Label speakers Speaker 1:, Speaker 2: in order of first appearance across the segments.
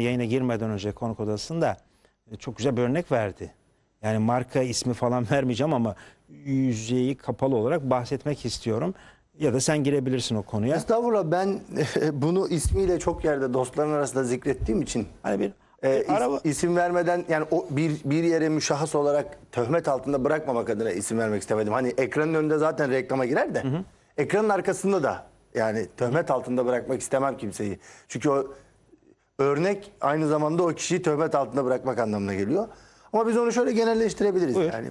Speaker 1: Yayına girmeden önce konuk odasında e, çok güzel bir örnek verdi. Yani marka ismi falan vermeyeceğim ama yüzeyi kapalı olarak bahsetmek istiyorum. Ya da sen girebilirsin o konuya.
Speaker 2: Estağfurullah ben bunu ismiyle çok yerde dostların arasında zikrettiğim için
Speaker 1: Hani bir
Speaker 2: e, is-
Speaker 1: araba
Speaker 2: isim vermeden yani o bir bir yere müşahhas olarak töhmet altında bırakmamak adına isim vermek istemedim. Hani ekranın önünde zaten reklama girer de ekranın arkasında da yani töhmet altında bırakmak istemem kimseyi. Çünkü o örnek aynı zamanda o kişiyi töhmet altında bırakmak anlamına geliyor. Ama biz onu şöyle genelleştirebiliriz
Speaker 1: Buyur.
Speaker 2: yani.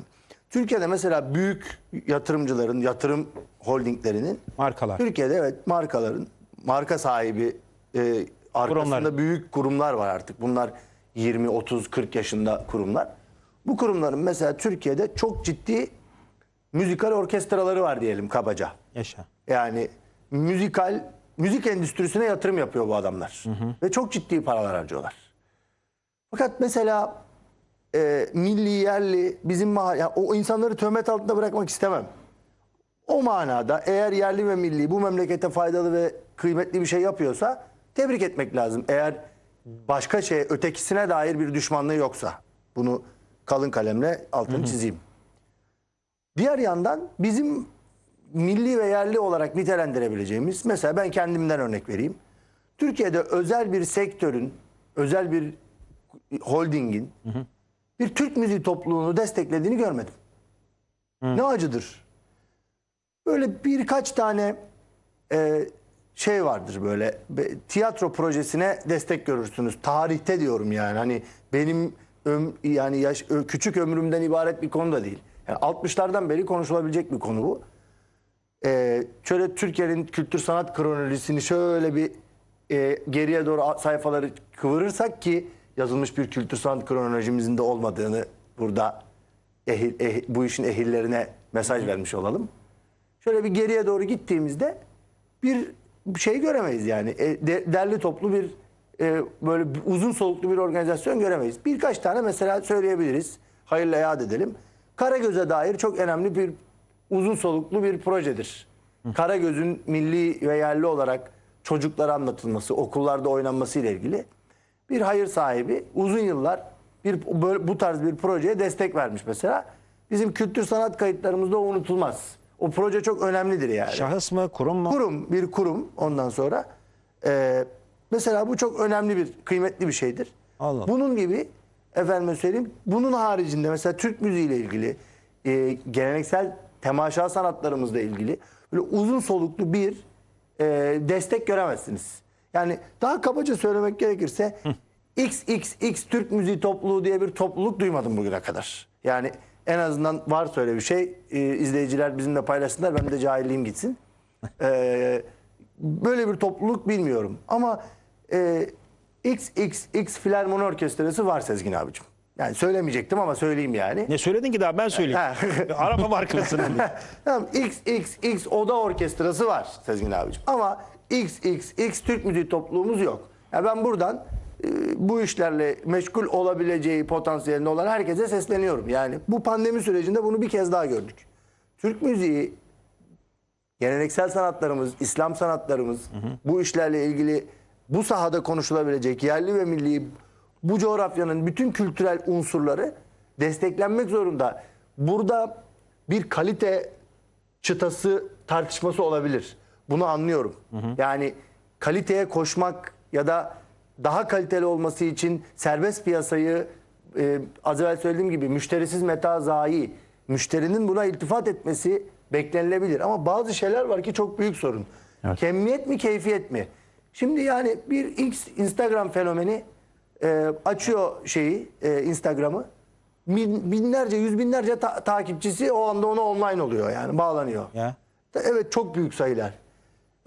Speaker 2: Türkiye'de mesela büyük yatırımcıların, yatırım holdinglerinin
Speaker 1: markalar.
Speaker 2: Türkiye'de evet markaların marka sahibi e, arkasında
Speaker 1: Kurumlar.
Speaker 2: büyük kurumlar var artık. Bunlar 20, 30, 40 yaşında kurumlar. Bu kurumların mesela Türkiye'de çok ciddi müzikal orkestraları var diyelim kabaca.
Speaker 1: Yaşa.
Speaker 2: Yani müzikal müzik endüstrisine yatırım yapıyor bu adamlar. Ve çok ciddi paralar harcıyorlar. Fakat mesela e, milli yerli bizim mahalle yani o insanları töhmet altında bırakmak istemem. O manada eğer yerli ve milli bu memlekete faydalı ve kıymetli bir şey yapıyorsa tebrik etmek lazım. Eğer başka şey ötekisine dair bir düşmanlığı yoksa bunu kalın kalemle altını çizeyim. Diğer yandan bizim milli ve yerli olarak nitelendirebileceğimiz mesela ben kendimden örnek vereyim. Türkiye'de özel bir sektörün, özel bir holdingin bir Türk müziği topluluğunu desteklediğini görmedim. Ne acıdır. Böyle birkaç tane e, şey vardır böyle be- tiyatro projesine destek görürsünüz. Tarihte diyorum yani hani benim öm, yani yaş, küçük ömrümden ibaret bir konu da değil. Yani 60'lardan beri konuşulabilecek bir konu bu. E, şöyle Türkiye'nin kültür sanat kronolojisini şöyle bir e, geriye doğru sayfaları kıvırırsak ki yazılmış bir kültür sanat kronolojimizin de olmadığını burada ehil, ehil- bu işin ehillerine mesaj vermiş olalım. Şöyle bir geriye doğru gittiğimizde bir şey göremeyiz yani. E, de- derli toplu bir e, böyle uzun soluklu bir organizasyon göremeyiz. Birkaç tane mesela söyleyebiliriz. Hayırla yad edelim. Karagöz'e dair çok önemli bir uzun soluklu bir projedir. Karagöz'ün milli ve yerli olarak çocuklara anlatılması, okullarda oynanması ile ilgili bir hayır sahibi uzun yıllar bir böyle, bu tarz bir projeye destek vermiş mesela. Bizim kültür sanat kayıtlarımızda o unutulmaz. O proje çok önemlidir yani.
Speaker 1: Şahıs mı, kurum mu?
Speaker 2: Kurum, bir kurum ondan sonra. Ee, mesela bu çok önemli bir, kıymetli bir şeydir.
Speaker 1: Allah Allah.
Speaker 2: Bunun gibi efendim söyleyeyim, bunun haricinde mesela Türk müziği ile ilgili, e, geleneksel temaşa sanatlarımızla ilgili böyle uzun soluklu bir e, destek göremezsiniz. Yani daha kabaca söylemek gerekirse XXX Türk müziği topluluğu diye bir topluluk duymadım bugüne kadar. Yani en azından varsa öyle bir şey e, izleyiciler bizimle paylaşsınlar ben de cahilliğim gitsin. E, böyle bir topluluk bilmiyorum ama e, XXX Filarmoni Orkestrası var Sezgin abicim. Yani söylemeyecektim ama söyleyeyim yani.
Speaker 1: Ne söyledin ki daha ben söyleyeyim. Araba markasının.
Speaker 2: Tamam XXX Oda Orkestrası var Sezgin abicim. Ama XXX Türk müziği topluluğumuz yok. Ya ben buradan e, bu işlerle meşgul olabileceği potansiyelinde olan herkese sesleniyorum. Yani bu pandemi sürecinde bunu bir kez daha gördük. Türk müziği geleneksel sanatlarımız, İslam sanatlarımız bu işlerle ilgili bu sahada konuşulabilecek yerli ve milli bu coğrafyanın bütün kültürel unsurları desteklenmek zorunda. Burada bir kalite çıtası tartışması olabilir. Bunu anlıyorum. Yani kaliteye koşmak ya da daha kaliteli olması için serbest piyasayı e, az evvel söylediğim gibi müşterisiz meta zayi müşterinin buna iltifat etmesi beklenilebilir. Ama bazı şeyler var ki çok büyük sorun. Kemiyet mi keyfiyet mi? Şimdi yani bir X Instagram fenomeni e, açıyor şeyi e, Instagram'ı. Bin- binlerce, yüz binlerce ta- takipçisi o anda ona online oluyor yani bağlanıyor.
Speaker 1: ya.
Speaker 2: Evet çok büyük sayılar.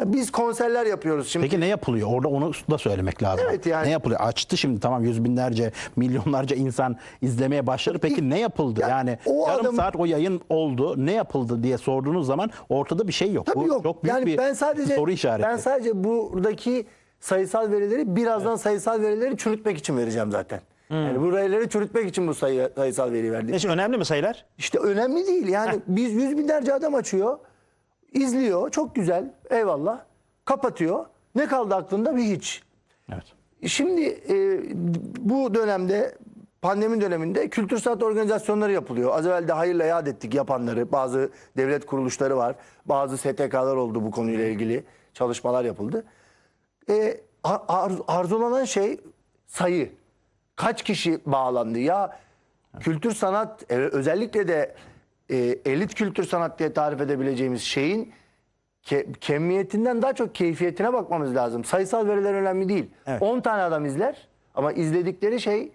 Speaker 2: Ya Biz konserler yapıyoruz şimdi.
Speaker 3: Peki ne yapılıyor? Orada onu da söylemek lazım.
Speaker 2: Evet, yani-
Speaker 3: Ne yapılıyor? Açtı şimdi tamam yüz binlerce, milyonlarca insan izlemeye başladı. Peki ne yapıldı?
Speaker 2: Ya,
Speaker 3: yani
Speaker 2: o
Speaker 3: yarım
Speaker 2: adam-
Speaker 3: saat o yayın oldu. Ne yapıldı diye sorduğunuz zaman ortada bir şey yok.
Speaker 2: Tabii
Speaker 3: Bu
Speaker 2: yok.
Speaker 3: çok büyük
Speaker 2: yani
Speaker 3: bir
Speaker 2: ben sadece
Speaker 3: soru işareti.
Speaker 2: ben sadece buradaki sayısal verileri birazdan sayısal verileri çürütmek için vereceğim zaten. Yani bu verileri çürütmek için bu sayı, sayısal veri verdik.
Speaker 1: Neyse önemli mi sayılar?
Speaker 2: İşte önemli değil. Yani biz yüz binlerce adam açıyor, izliyor, çok güzel, eyvallah, kapatıyor. Ne kaldı aklında? Bir hiç.
Speaker 3: Evet.
Speaker 2: Şimdi e, bu dönemde pandemi döneminde kültür sanat organizasyonları yapılıyor. Az evvel de hayırla yad ettik yapanları. Bazı devlet kuruluşları var. Bazı STK'lar oldu bu konuyla ilgili. Çalışmalar yapıldı. E, ar- ar- arzulanan şey sayı. Kaç kişi bağlandı? Ya kültür sanat e, özellikle de e, elit kültür sanat diye tarif edebileceğimiz şeyin ke- kemiyetinden daha çok keyfiyetine bakmamız lazım. Sayısal veriler önemli değil.
Speaker 1: Evet.
Speaker 2: 10 tane adam izler ama izledikleri şeyi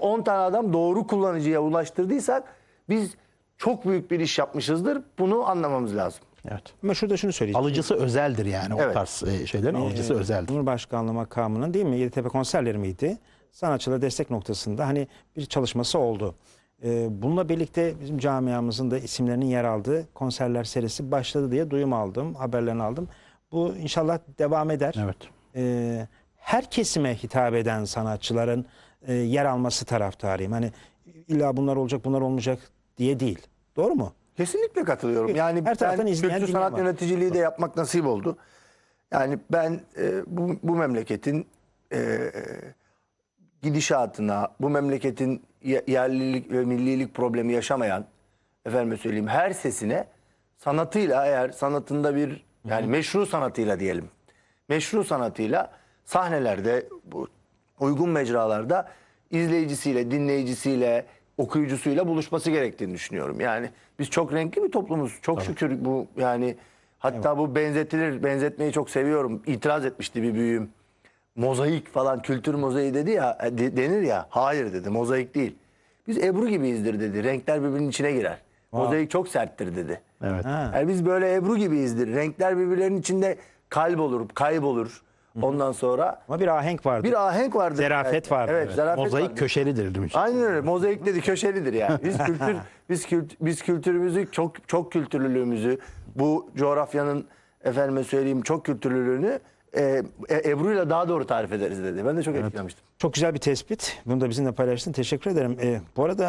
Speaker 2: 10 tane adam doğru kullanıcıya ulaştırdıysak biz çok büyük bir iş yapmışızdır. Bunu anlamamız lazım.
Speaker 3: Evet.
Speaker 1: Ama şurada şunu söyleyeceğim.
Speaker 3: Alıcısı özeldir yani. O
Speaker 2: Evet.
Speaker 3: tarz e, şeylerin alıcısı özeldir.
Speaker 1: Cumhurbaşkanlığı makamının değil mi Yeditepe konserleri miydi? Sanatçılara destek noktasında hani bir çalışması oldu. Ee, bununla birlikte bizim camiamızın da isimlerinin yer aldığı konserler serisi başladı diye duyum aldım, haberlerini aldım. Bu inşallah devam eder.
Speaker 3: Evet.
Speaker 1: Ee, her kesime hitap eden sanatçıların e, yer alması taraftarıyım. Hani illa bunlar olacak, bunlar olmayacak diye değil. Doğru mu?
Speaker 2: Kesinlikle katılıyorum. Yani
Speaker 1: Her taraftan
Speaker 2: ben
Speaker 1: izleyen
Speaker 2: kültür sanat
Speaker 1: var.
Speaker 2: yöneticiliği de yapmak nasip oldu. Yani ben e, bu, bu memleketin e, gidişatına, bu memleketin ye- yerlilik ve millilik problemi yaşamayan, efendim söyleyeyim her sesine sanatıyla eğer sanatında bir yani meşru sanatıyla diyelim. Meşru sanatıyla sahnelerde bu uygun mecralarda izleyicisiyle, dinleyicisiyle, okuyucusuyla buluşması gerektiğini düşünüyorum. Yani biz çok renkli bir toplumuz. Çok şükür bu yani hatta bu benzetilir. Benzetmeyi çok seviyorum. İtiraz etmişti bir büyüğüm. Mozaik falan kültür mozaiği dedi ya e, de- denir ya. Hayır dedi. Mozaik değil. Biz Ebru gibiyizdir dedi. Renkler birbirinin içine girer. Mozaik çok serttir dedi.
Speaker 3: Evet.
Speaker 1: Ha.
Speaker 2: Yani biz böyle Ebru gibiyizdir. Renkler birbirlerinin içinde kalp olur, kaybolur. Ondan sonra
Speaker 1: Ama bir ahenk vardı.
Speaker 2: bir ahenk vardır.
Speaker 1: Zerafet
Speaker 2: Evet,
Speaker 1: vardır. Evet,
Speaker 2: zarafet
Speaker 3: Mozaik
Speaker 2: vardır.
Speaker 3: köşelidir demiş.
Speaker 2: Aynen öyle. Mozaik dedi köşelidir yani. Biz kültür biz kült, biz kültürümüzü çok çok kültürlülüğümüzü bu coğrafyanın efendime söyleyeyim çok kültürlülüğünü e, e, Ebru'yla daha doğru tarif ederiz dedi. Ben de çok etkilenmiştim.
Speaker 1: Çok güzel bir tespit. Bunu da bizimle paylaştın. Teşekkür ederim. Ee, bu arada